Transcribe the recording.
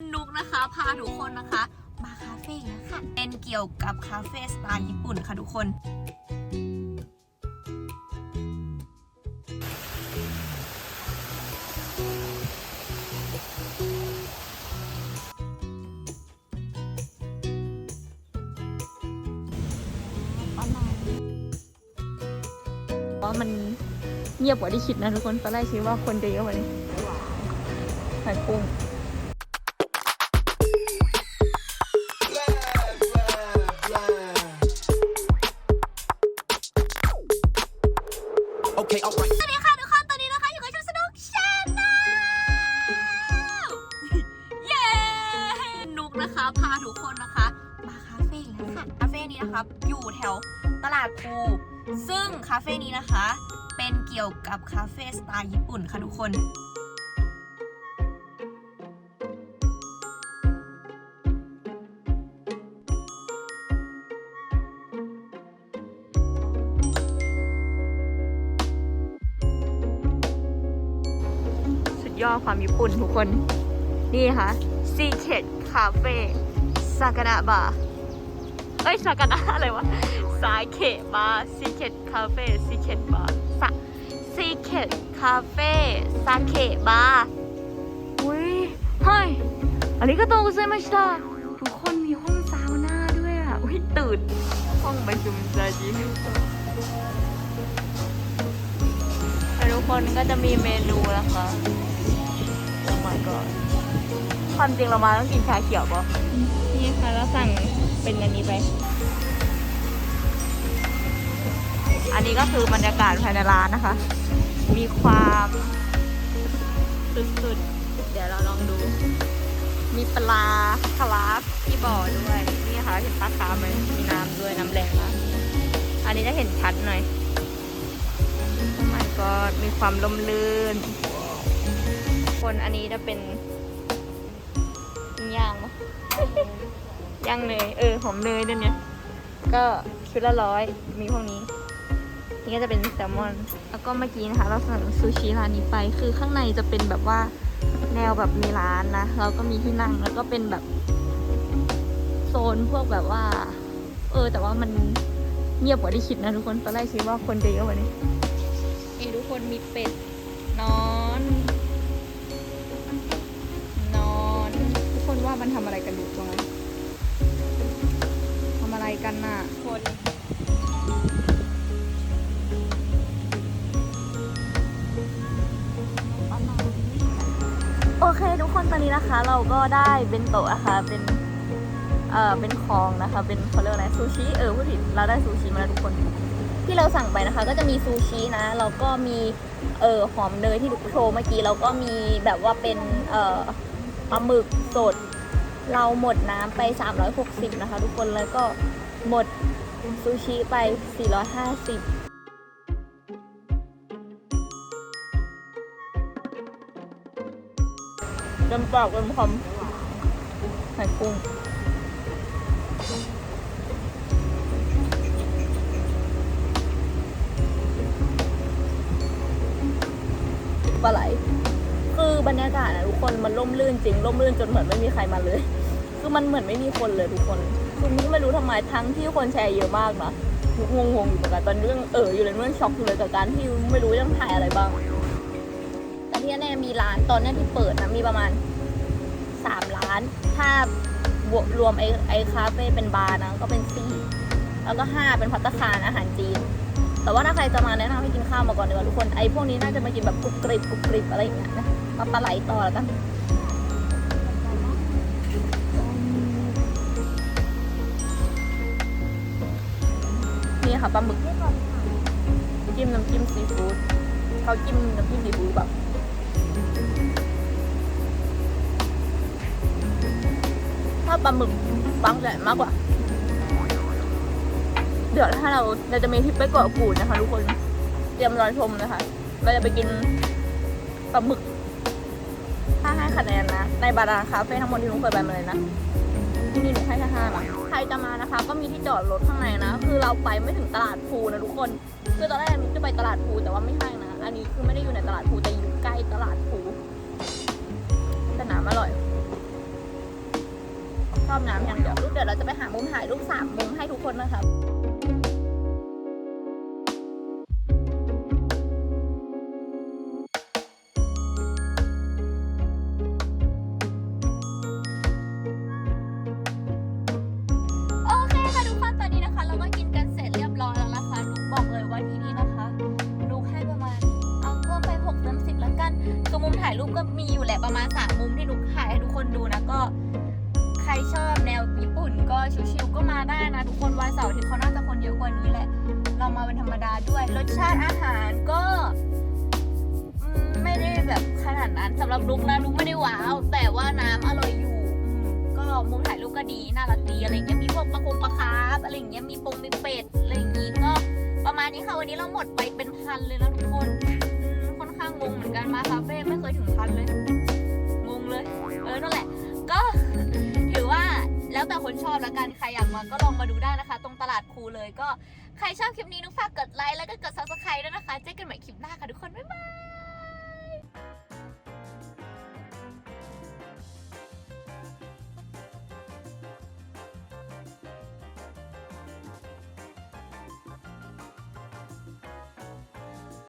นุกนะคะ พาทุกคนนะคะ มาคาเฟ่แล้วค่ะเป็นเกี่ยวกับคาเฟ่สไตล์ญี่ปุ่นค่ะทุกคนว่ามันเงียบกว่าที่คิดนะทุกคนตอนแรกคิดว่าคนจะเยอะกว่านี้ไข่กุ้ง Okay, alright. สวัสดีค่ะทุกคนตอนนี้นะคะอยู่กับช่องสนุกชาแนลเย้นุกนะคะ พาทุกคนนะคะ มาคาเฟ่อีกแล้วค่ะคาเฟ่นี้นะคะอยู่แถวตลาดภูซึ่งคาเฟ่นี้นะคะ เป็นเกี่ยวกับคาเฟ่สไตล์ญี่ปุ่นค่ะทุกคน ย่อความญี่ปุ่นทุกคน นี่ค่ะ Secret Cafe ซากานะบาร์เอ้ยซากานะอะไรวะสาเขบาร์ Secret Cafe Secret Bar สะ Secret Cafe สาเขบาร์อุ้ยเฮ้ยอาริกาโตกุไซมาชิตาทุกคนมีห้องซาวน่าด้วยอะอุ้ยตื่นห้องประชุมซาจิทุกคนก็จะมีเมนูนะคะ my god ความจริงเรามาต้องกินชาเขียวปะนี่ค่ะเราสั่งเป็นอันนี้ไป อันนี้ก็คือบรรยากาศภายในร้านนะคะ มีความสุดๆ เดี๋ยวเราลองดู มีปลาคาราฟที่บ่อด้วย นี่ค่ะเห็นปลาคาร์ฟไหมมีน้ำด้วยน้ำแรงมากอันนี้จะเห็นชัดหน่อยโอ้ my god มีความลมลื่น คนอันนี้จะเป็นย่างปะย่างเนยเออหอมเนยด้วยเนี่ยก็ชุดละร้อยมีพวกนี้ นี่ก็จะเป็นแซลมอน แล้วก็เมื่อกี้นะคะ เราสั่งซูชิร้านนี้ไป คือข้างในจะเป็นแบบว่าแนวแบบมีร้านนะแล้วก็มีที่นั่งแล้วก็เป็นแบบโซนพวกแบบว่า เออ แต่ว่ามันเงียบกว่าที่คิดนะทุกคนตอนแรกคิดว่าคนจะเยอะกว่านี้นี่ทุกคนมีเป็ดนอน มันทำอะไรกันดูตรงนั้นทำอะไรกันน่ะ คนโอเคทุกคนตอนนี้นะคะ เราก็ได้เบนโตะนะคะเป็นเอ่อเป็นของนะคะ เป็นเขาเรียกว่าอะไรซูชิเออพูดผิดเราได้ซูชิมาแล้วทุกคน ที่เราสั่งไปนะคะ ก็จะมีซูชินะแล้วก็มีเออหอมเนยที่โชว์เมื่อกี้แล้วก็มีแบบว่าเป็นเอ่อปลาหมึกสด เราหมดน้ำไป 360 นะคะ ทุกคนแล้วก็หมดซูชิไป 450เต็มปากเต็มคำไข่กุ้งปลาไหล อบรรยากาศนะทุกคนมันร่มรื่นจริงร่มรื่นจนเหมือนไม่มีใครมาเลย คือมันเหมือนไม่มีคนเลยทุกคนคือก็ไม่รู้ทำไมทั้งที่คนแชร์เยอะมากนะทุกงงๆอยู่เหมือนกันตอนเรื่องเอออยู่เลยเรื่องช็อกอยู่เลยกับการที่ไม่รู้ต้องถ่ายอะไรบ้างแต่ที่แน่มีร้านตอนนี้ที่เปิดนะมีประมาณสามร้านถ้าบวกรวมไอ้ไอ้คาเฟ่เป็นบาร์นะก็เป็นสี่แล้วก็ห้าเป็นพัตตาคารอาหารจีนแต่ว่าถ้าใครจะมาแนะนำให้กินข้าวมาก่อนดีกว่าทุกคนไอ้พวกนี้น่าจะมากินแบบกรุบกริบกรุบกริบอะไรอย่างเงี้ยนะ มาปลาไหลต่อแล้วกันนี่ค่ะปลาหมึกจิ้มน้ำจิ้มซีฟู้ดเขาจิ้มน้ำจิ้มซีฟู้ดแบบถ้าปลาหมึกบางใหญ่มากกว่า เดี๋ยวถ้าเราเราจะมีทริปไปเกาะกูดนะคะทุกคน เตรียมรอชมนะคะ เราจะไปกินปลาหมึก ถ้าให้คะแนนนะ ในบาราคาเฟ่ทั้งหมดที่หนุเคยไปมาเลยนะที่นี่หนูให้แค่ห้าหลังใครจะมานะคะ ก็มีที่จอดรถข้างในนะ คือเราไปไม่ถึงตลาดภูนะทุกคน คือตอนแรกหนุจะไปตลาดภูแต่ว่าไม่ใช่นะ อันนี้คือไม่ได้อยู่ในตลาดภูแต่อยู่ใกล้ตลาดภูแต่น้ำอร่อยชอบน้ำอย่างเดียวลูกเดี๋ยวเราจะไปหามุมถ่ายรูปสามมุมให้ทุกคนนะครั มุมถ่ายรูปก็มีอยู่แหละประมาณสามมุมที่หนุกถ่ายให้ทุกคนดูนะก็ ใครชอบแนวญี่ปุ่นก็ชิวๆก็มาได้นะ ทุกคนวันเสาร์ที่เขาน่าจะคนเยอะกว่านี้แหละ เรามาเป็นธรรมดาด้วยรสชาติอาหารก็ไม่ได้แบบขนาดนั้นสำหรับนุกนะนุกไม่ได้ว้าว แต่ว่าน้ำอร่อยอยู่ก็มุมถ่ายรูปก็ดีน่ารักดีอะไรเงี้ยมีพวกปลาคงปลาคาร์ฟอะไรเงี้ยมีปงมีเป็ดอะไรอย่างงี้ก็ประมาณนี้ค่ะวันนี้เราหมดไปเป็นพันเลยนะทุกคน งเหมือนกันมาคาเฟ่ไม่เคยถึงพันเลย งงเลย เออ นั่นแหละ ก็ถือว่าแล้วแต่คนชอบละกัน ใครอยากมาก็ลองมาดูได้นะคะ ตรงตลาดครูเลยก็ใครชอบคลิปนี้นุ๊กฝากกดไลค์แล้วก็กดซับสไครต์ด้วยนะคะ เจอกันใหม่คลิปหน้าค่ะทุกคน บ๊ายบาย